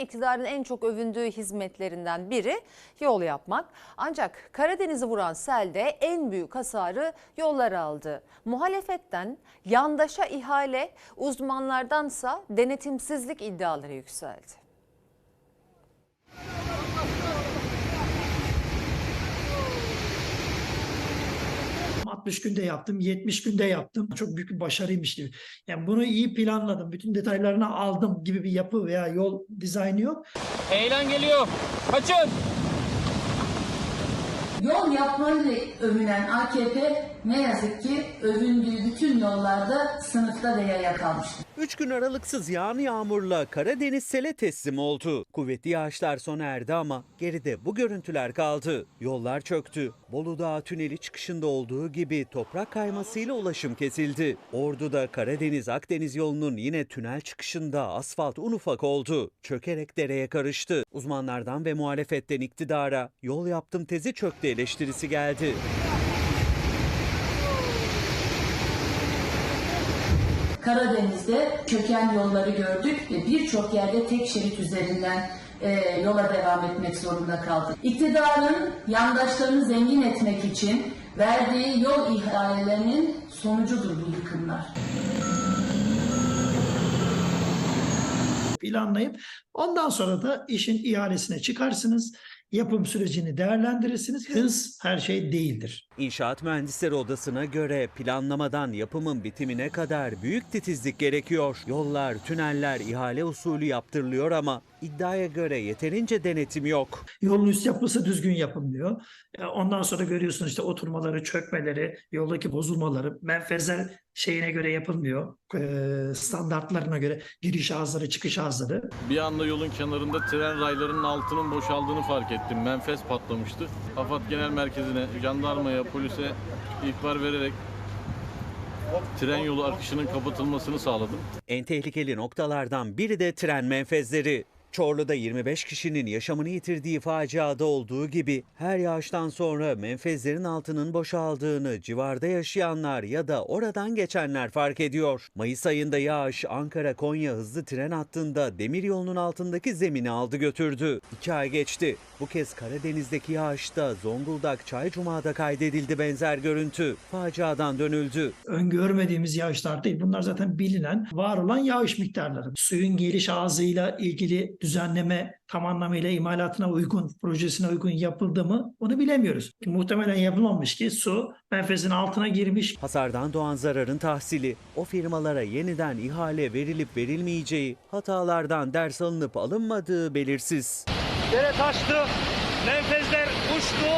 İktidarın en çok övündüğü hizmetlerinden biri yol yapmak. Ancak Karadeniz'i vuran selde en büyük hasarı yollar aldı. Muhalefetten yandaşa ihale, uzmanlardansa denetimsizlik iddiaları yükseldi. 60 günde yaptım, 70 günde yaptım. Çok büyük bir başarıymış gibi. Yani bunu iyi planladım, bütün detaylarını aldım gibi bir yapı veya yol dizaynı yok. Eğlen geliyor. Kaçın. Yol yapmayla övünen AKP ne yazık ki övündüğü bütün yollarda sınıfta ve yaya kalmıştır. 3 gün aralıksız yağan yağmurla Karadeniz sele teslim oldu. Kuvvetli yağışlar sona erdi ama geride bu görüntüler kaldı. Yollar çöktü. Bolu Dağı tüneli çıkışında olduğu gibi toprak kaymasıyla ulaşım kesildi. Ordu'da Karadeniz-Akdeniz yolunun yine tünel çıkışında asfalt un ufak oldu. Çökerek dereye karıştı. Uzmanlardan ve muhalefetten iktidara yol yaptım tezi çöktü eleştirisi geldi. Karadeniz'de çöken yolları gördük ve birçok yerde tek şerit üzerinden e, yola devam etmek zorunda kaldık. İktidarın yandaşlarını zengin etmek için verdiği yol ihalelerinin sonucudur bu yıkımlar. Planlayıp ondan sonra da işin ihalesine çıkarsınız. Yapım sürecini değerlendirirsiniz. Hız her şey değildir. İnşaat Mühendisleri Odası'na göre planlamadan yapımın bitimine kadar büyük titizlik gerekiyor. Yollar, tüneller ihale usulü yaptırılıyor ama iddiaya göre yeterince denetim yok. Yolun üst yapısı düzgün yapılmıyor. E, Ondan sonra görüyorsunuz işte oturmaları, çökmeleri, yoldaki bozulmaları, menfezler şeyine göre yapılmıyor. E, Standartlarına göre giriş ağızları, çıkış ağızları. Bir anda yolun kenarında tren raylarının altının boşaldığını fark ettim. Menfez patlamıştı. AFAD Genel Merkezi'ne, jandarmaya, polise ihbar vererek tren yolu akışının kapatılmasını sağladım. En tehlikeli noktalardan biri de tren menfezleri. Çorlu'da 25 kişinin yaşamını yitirdiği faciada olduğu gibi her yağıştan sonra menfezlerin altının boşaldığını civarda yaşayanlar ya da oradan geçenler fark ediyor. Mayıs ayında yağış Ankara-Konya hızlı tren hattında demir yolunun altındaki zemini aldı götürdü. İki ay geçti. Bu kez Karadeniz'deki yağışta Zonguldak Çaycuma'da kaydedildi benzer görüntü. Faciadan dönüldü. öngörmediğimiz yağışlar değil. Bunlar zaten bilinen, var olan yağış miktarları. Suyun geliş ağzıyla ilgili düzenleme tam anlamıyla imalatına uygun, projesine uygun yapıldı mı onu bilemiyoruz. Muhtemelen yapılmamış ki su menfezin altına girmiş. Hasardan doğan zararın tahsili, o firmalara yeniden ihale verilip verilmeyeceği, hatalardan ders alınıp alınmadığı belirsiz. Dere taştı. Menfezler uçtu.